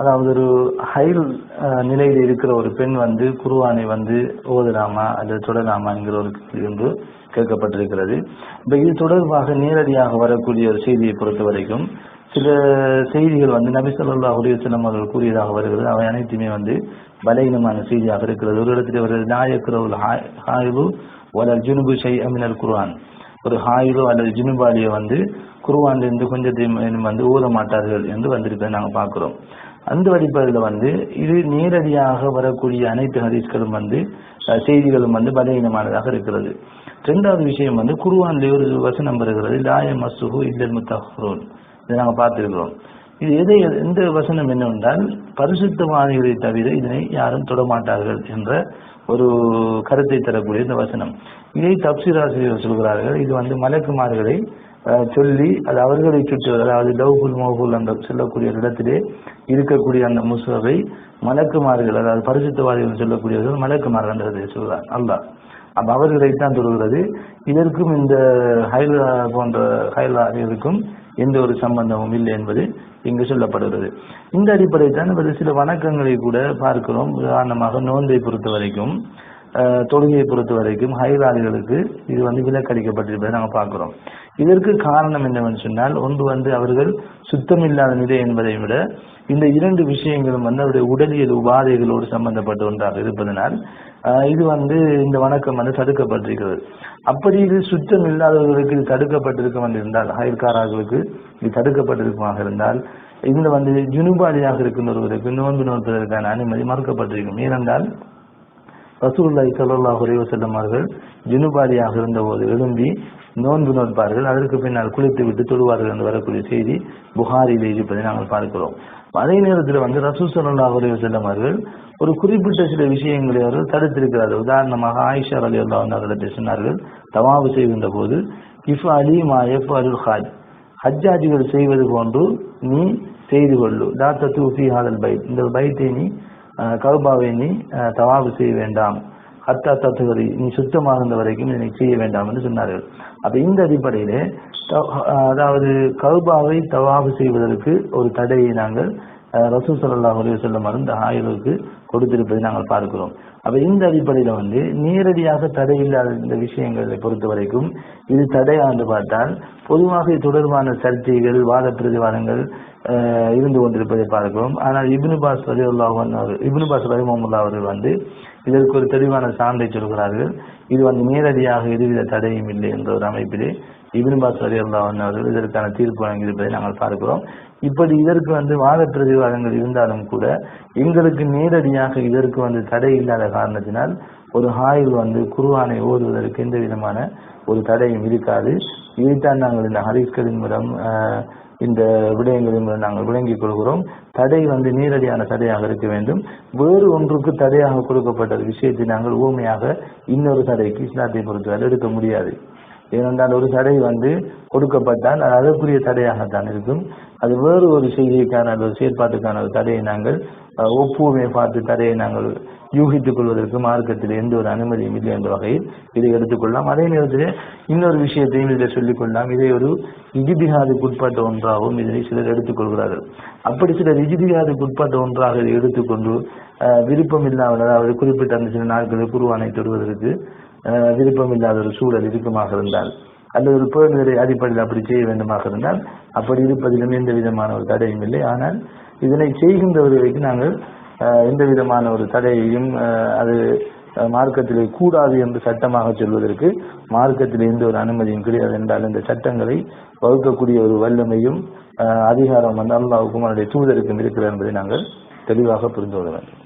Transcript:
அதாவது ஒரு ஹை நிலையில் இருக்கிற ஒரு பெண் வந்து குருவானை வந்து ஓதலாமா அல்லது தொடலாமா என்கிற ஒரு கேள்வி கேட்கப்பட்டிருக்கிறது. இப்போ இது தொடர்பாக நேரடியாக வரக்கூடிய ஒரு செய்தியை பொறுத்த வரைக்கும் சில செய்திகள் வந்து நபிசல்லா ஸல்லல்லாஹு அவர்கள் கூறியதாக வருகிறது. அவை அனைத்துமே வந்து பலகீனமான செய்தியாக இருக்கிறது. ஒரு இடத்துல வருகிறது ஹாய் ஹாயிபு வளர் ஜுனுபு ஷை அமினல் குர்ஆன். ஒரு ஹாயிலோ அல்லது ஜினுபாலியோ வந்து குருவானிலிருந்து கொஞ்சத்தையும் வந்து ஊத மாட்டார்கள் என்று வந்திருப்பதை நாங்கள் பார்க்குறோம். அந்த வடிப்பதில் வந்து இது நேரடியாக வரக்கூடிய அனைத்து ஹதீஸ்களும் வந்து செய்திகளும் வந்து பலவீனமானதாக இருக்கிறது. ரெண்டாவது விஷயம் வந்து குருவானிலே ஒரு வசனம் வருகிறது லாய மசுஹு இல்லல் முத்தஹ்ரூன் இதை நாங்கள் பார்த்துருக்கிறோம். இது எதை எந்த வசனம் என்னவென்றால் பரிசுத்தவாதிகளை தவிர இதனை யாரும் தொடமாட்டார்கள் என்ற ஒரு கருத்தை தரக்கூடிய இந்த வசனம். இதை தப்சிராசிரியர் சொல்கிறார்கள் இது வந்து மலக்குமார்களை சொல்லி அது அவர்களை சுற்றி அதாவது லவ்குல் மோகுல் அந்த சொல்லக்கூடிய ஒரு இடத்திலே இருக்கக்கூடிய அந்த முஸ்லவை மலக்குமார்கள் அதாவது பரிசுத்தவாதிகள் சொல்லக்கூடியவர்கள் மலக்குமார்கள் என்றதை சொல்கிறார். அல்லாஹ். அப்ப அவர்களைத்தான் சொல்கிறது. இதற்கும் இந்த ஹைலா போன்ற ஹைலாவிற்கும் எந்த ஒரு சம்பந்தமும் இல்லை என்பது இங்கு சொல்லப்படுகிறது. இந்த அடிப்படையில் தான் சில வணக்கங்களை கூட பார்க்கிறோம். உதாரணமாக நோன்பை பொறுத்த வரைக்கும் தொழுகையை பொறுத்த வரைக்கும் ஹைலாதிகளுக்கு இது வந்து விலக்களிக்கப்பட்டிருப்பதை நாங்கள் பார்க்கிறோம். இதற்கு காரணம் என்னவென்று சொன்னால் ஒன்று வந்து அவர்கள் சுத்தமில்லாத நிலை என்பதை விட இந்த இரண்டு விஷயங்களும் வந்து அவருடைய உடலியல் உபாதைகளோடு சம்பந்தப்பட்ட ஒன்றாக இருப்பதனால் இது வந்து இந்த வணக்கம் வந்து தடுக்கப்பட்டிருக்கிறது. அப்படி இது சுத்தம் இல்லாதவர்களுக்கு இது தடுக்கப்பட்டிருக்கும் இருந்தால் ஹயர்காரர்களுக்கு இது தடுக்கப்பட்டிருக்குமாக இருந்தால் இதில் வந்து ஜுனுபாலியாக இருக்கின்றவர்களுக்கு நோன்பு நோற்பதற்கான அனுமதி மறுக்கப்பட்டிருக்கும். ஏனென்றால் ரசூல்லாய் ஸல்லல்லாஹு அலைஹி செல்லமார்கள் ஜுனுபாதியாக இருந்தபோது எழும்பி நோன்பு நோட்பார்கள் அதற்கு பின்னால் குளித்து விட்டு தொழுவார்கள் என்று வரக்கூடிய செய்தி புகாரில் இருப்பதை நாங்கள் பார்க்கிறோம். அதே நேரத்தில் வந்து ரசூல் ஸல்லல்லாஹு அலைஹி செல்லமார்கள் ஒரு குறிப்பிட்ட சில விஷயங்களை அவர்கள் தடுத்திருக்கிறார்கள். உதாரணமாக ஆயிஷா அலி அல்லா அவர்களிடத்தில் சொன்னார்கள் தவாபு செய்கின்ற போது இஃப் அலி மா எஃப் அருள் ஹாஜ். ஹஜ்ஜாஜிகள் செய்வது போன்று நீ செய்து கொள்ளு. டாக்டர் தூஃபி ஹாதல் பைத். இந்த பைத்தை நீ அஹ், கௌபாவை நீ தவாபு செய்ய வேண்டாம். ஹத்தா தத்துவரி நீ சுத்தமாகின்ற வரைக்கும் நீ செய்ய வேண்டாம் என்று சொன்னார்கள். அப்போ இந்த அடிப்படையிலே அதாவது கௌபாவை தவாபு செய்வதற்கு ஒரு தடையை நாங்கள் அஹ், ரசூல் ஸல்லல்லாஹு அலைஹி வஸல்லம் கொடுத்திருப்பதை நாங்கள் பார்க்கிறோம். அப்ப இந்த அடிப்படையில வந்து நேரடியாக தடை இல்லாத இந்த விஷயங்களை பொறுத்த வரைக்கும் இது தடையா என்று பார்த்தால் பொதுவாக இது தொடர்பான சர்ச்சைகள் வாத பிரதிவாதங்கள் இருந்து கொண்டிருப்பதை பார்க்கிறோம். ஆனால் இப்னு பாஸ் ரலியல்லாஹு அன்ஹு அவர் இப்னு பாஸ் ரஹிமஹுல்லா அவர்கள் வந்து இதற்கு ஒரு தெளிவான சான்றை சொல்கிறார்கள். இது வந்து நேரடியாக எதுவித தடையும் இல்லை என்ற ஒரு அமைப்பிலே இபின் பாஸ் ரலியல்லாஹு அவர்கள் இதற்கான தீர்ப்பு வழங்கியிருப்பதை நாங்கள் பார்க்கிறோம். இப்படி இதற்கு வந்து வாத பிரதிவாதங்கள் இருந்தாலும் கூட எங்களுக்கு நேரடியாக இதற்கு வந்து தடை இல்லாத காரணத்தினால் ஒரு ஹாயில் வந்து குருவானை ஓதுவதற்கு எந்த விதமான ஒரு தடையும் இருக்காது. இதைத்தான் நாங்கள் இந்த ஹரிஸ்களின் மூலம் இந்த விடயங்களின் மூலம் நாங்கள் விளங்கிக் கொள்கிறோம். தடை வந்து நேரடியான தடையாக இருக்க வேண்டும். வேறு ஒன்றுக்கு தடையாக கொடுக்கப்பட்ட விஷயத்தை நாங்கள் ஊமையாக இன்னொரு தடைக்கு இஸ்லாத்தை பொறுத்தவரை எடுக்க முடியாது. ஏனென்றால் ஒரு தடை வந்து கொடுக்கப்பட்டால் அது அதற்குரிய தடையாகத்தான் இருக்கும். அது வேறு ஒரு செய்கைக்கான அல்லது ஒரு செயற்பாட்டுக்கான ஒரு தடையை நாங்கள் அஹ், ஒப்புமை பார்த்து தடையை நாங்கள் யூகித்துக் கொள்வதற்கு மார்க்கத்தில் எந்த ஒரு அனுமதியும் இல்லை என்ற வகையில் இதை எடுத்துக்கொள்ளலாம். அதே நேரத்தில் இன்னொரு விஷயத்தையும் இதை சொல்லிக்கொள்ளலாம் இதை ஒரு இஜிதிகாதுக்கு உட்பட்ட ஒன்றாகவும் இதனை சிலர் எடுத்துக்கொள்கிறார்கள் அப்படி சிலர் இஜிதிகாதுக்கு உட்பட்ட ஒன்றாக இதை எடுத்துக்கொண்டு விருப்பம் இல்லாமல் அதாவது குறிப்பிட்ட அந்த சில நாட்களில் குருவானை தொடுவதற்கு விருப்பம் இல்லாத ஒரு சூழல் இருக்குமாக இருந்தால் அல்லது ஒரு பேர்நிலை அடிப்படையில் அப்படி செய்ய வேண்டுமாக இருந்தால் அப்படி இருப்பதிலும் எந்த விதமான ஒரு தடையும் இல்லை. ஆனால் இதனை செய்கின்றவர்களுக்கு நாங்கள் எந்த விதமான ஒரு தடையையும் அது மார்க்கத்திலே கூடாது என்று சட்டமாக சொல்வதற்கு மார்க்கத்தில் எந்த ஒரு அனுமதியும் கிடையாது என்றால் இந்த சட்டங்களை வகுக்கக்கூடிய ஒரு வல்லமையும் அதிகாரம் வந்து அல்லாவுக்கும் அவருடைய தூதருக்கும் இருக்கிறது என்பதை நாங்கள் தெளிவாக புரிந்து கொள்ள வேண்டும்.